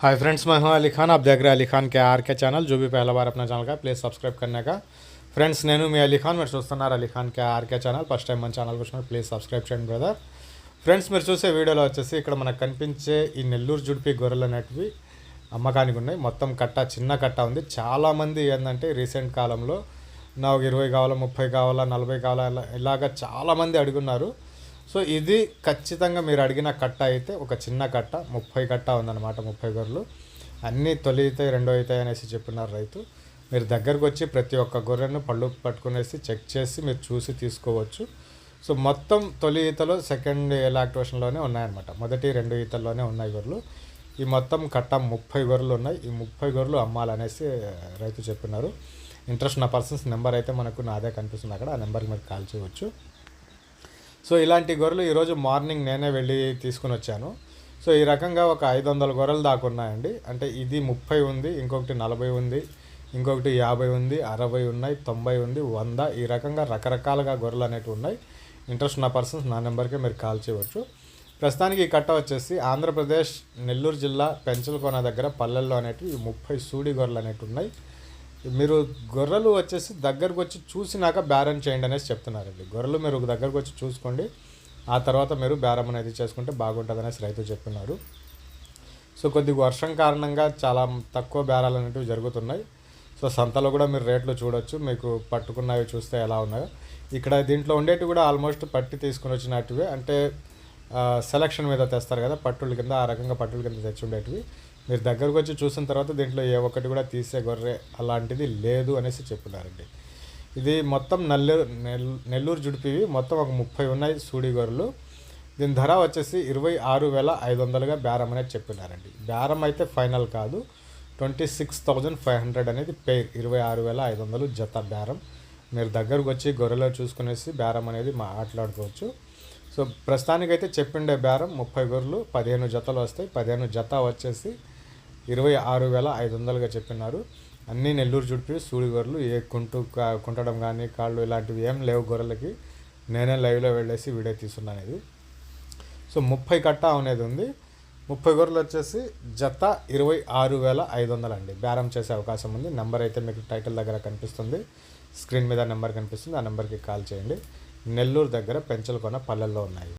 Hi friends मैं हूं अली खान आप देख रहे हैं अली खान के आर के चैनल जो भी पहला बार अपना ఛానల్ का ప్లీజ్ సబ్స్క్రైబ్ करने का ఫ్రెండ్స్ నేను మీ అలీ ఖాన్ మీరు చూస్తున్నారు Ali Khan K RK channel first time మన ఛానల్ వచ్చినప్పుడు ప్లీజ్ సబ్స్క్రైబ్ చేయండి బ్రదర్ ఫ్రెండ్స్ మీరు చూసే వీడియోలో వచ్చేసి ఇక్కడ మనకు కనిపించే ఈ నెల్లూరు జుడిపి గొర్రెలు అనేటివి అమ్మకానికి ఉన్నాయి మొత్తం కట్ట చిన్న కట్ట ఉంది చాలామంది ఏంటంటే రీసెంట్ కాలంలో నాకు ఇరవై కావాలా ముప్పై కావాలా నలభై కావాలా ఇలా ఇలాగ చాలామంది అడుగున్నారు సో ఇది ఖచ్చితంగా మీరు అడిగిన కట్ట అయితే ఒక చిన్న కట్ట ముప్పై కట్ట ఉందన్నమాట ముప్పై గొర్రెలు. అన్నీ తొలి అవుతాయి రెండో అవుతాయి అనేసి చెప్పినారు రైతు. మీరు దగ్గరకు వచ్చి ప్రతి ఒక్క గొర్రెను పళ్ళు పట్టుకునేసి చెక్ చేసి మీరు చూసి తీసుకోవచ్చు. సో మొత్తం తొలి ఈతలో సెకండ్ ఎలాక్టివేషన్లోనే ఉన్నాయన్నమాట. మొదటి రెండు ఈతల్లోనే ఉన్నాయి గొర్రెలు. ఈ మొత్తం కట్ట ముప్పై గొర్రెలు ఉన్నాయి. ఈ ముప్పై గొర్రెలు అమ్మాలనేసి రైతు చెప్పినారు. ఇంట్రెస్ట్ ఉన్న పర్సన్స్ నెంబర్ అయితే మనకు నాదే కనిపిస్తుంది అక్కడ. ఆ నెంబర్కి మీరు కాల్ చేయవచ్చు. సో ఇలాంటి గొర్రెలు ఈరోజు మార్నింగ్ నేనే వెళ్ళి తీసుకుని వచ్చాను. సో ఈ రకంగా ఒక ఐదు వందల గొర్రెలు దాకా ఉన్నాయండి. అంటే ఇది ముప్పై ఉంది ఇంకొకటి నలభై ఉంది ఇంకొకటి యాభై ఉంది అరవై ఉన్నాయి తొంభై ఉంది వంద ఈ రకంగా రకరకాలుగా గొర్రెలు అనేవి ఉన్నాయి. ఇంట్రెస్ట్ ఉన్న పర్సన్స్ నా నెంబర్కే మీరు కాల్ చేయవచ్చు. ప్రస్తుతానికి ఈ కట్ట వచ్చేసి ఆంధ్రప్రదేశ్ నెల్లూరు జిల్లా పెంచలకోన దగ్గర పల్లెల్లో అనేటివి ముప్పై సూడి గొర్రెలు అనేవి ఉన్నాయి. మీరు గొర్రెలు వచ్చేసి దగ్గరకు వచ్చి చూసినాక బేరం చేయండి అనేసి చెప్తున్నారండి. గొర్రెలు మీరు దగ్గరకు వచ్చి చూసుకోండి. ఆ తర్వాత మీరు బేరం అనేది చేసుకుంటే బాగుంటుంది అనేసి రైతు చెప్తున్నారు సో కొద్దిగా వర్షం కారణంగా చాలా తక్కువ బేరాలు అనేటివి జరుగుతున్నాయి. సో సంతలో కూడా మీరు రేట్లు చూడొచ్చు. మీకు పట్టుకున్నవి చూస్తే ఎలా ఉన్నాయో. ఇక్కడ దీంట్లో ఉండేటివి కూడా ఆల్మోస్ట్ పట్టి తీసుకుని వచ్చినట్టువే. అంటే సెలక్షన్ మీద తెస్తారు కదా పట్టుల కింద ఆ రకంగా పట్టుల కింద తెచ్చి ఉండేటివి. మీరు దగ్గరకు వచ్చి చూసిన తర్వాత దీంట్లో ఏ ఒక్కటి కూడా తీసే గొర్రె అలాంటిది లేదు అనేసి చెప్పినారండి ఇది మొత్తం నెల్లూరు నెల్లూరు జుడిపివి మొత్తం ఒక ముప్పై ఉన్నాయి సూడి గొర్రెలు. దీని ధర వచ్చేసి ఇరవై ఆరు వేల ఐదు వందలుగా బేరం అనేది చెప్పినారండి. బేరం అయితే ఫైనల్ కాదు. Twenty six thousand five hundred అనేది పేర్ ఇరవై ఆరు వేల ఐదు వందలు జత బేరం. మీరు దగ్గరకు వచ్చి గొర్రెలో చూసుకునేసి బేరం అనేది మాట్లాడుకోవచ్చు సో ప్రస్తుతానికైతే చెప్పిండే బేరం ముప్పై గొర్రెలు పదిహేను జతలు వస్తాయి. పదిహేను జత వచ్చేసి ఇరవై ఆరు వేల ఐదు వందలుగా చెప్పినారు. అన్నీ నెల్లూరు చుట్టూ సూడి గొర్రెలు ఏ కుంటు కుంటడం కానీ కాళ్ళు ఇలాంటివి ఏం లేవు గొర్రెలకి. నేనే లైవ్లో వెళ్ళేసి వీడియో తీసుకున్నాను ఇది సో ముప్పై కట్ట అనేది ఉంది. ముప్పై గొర్రెలు వచ్చేసి జత ఇరవై ఆరు వేల ఐదు వందలు అండి. బేరం చేసే అవకాశం ఉంది. నెంబర్ అయితే మీకు టైటిల్ దగ్గర కనిపిస్తుంది. స్క్రీన్ మీద నెంబర్ కనిపిస్తుంది. ఆ నెంబర్కి కాల్ చేయండి. నెల్లూరు దగ్గర పెంచలకొన పల్లెల్లో ఉన్నాయి.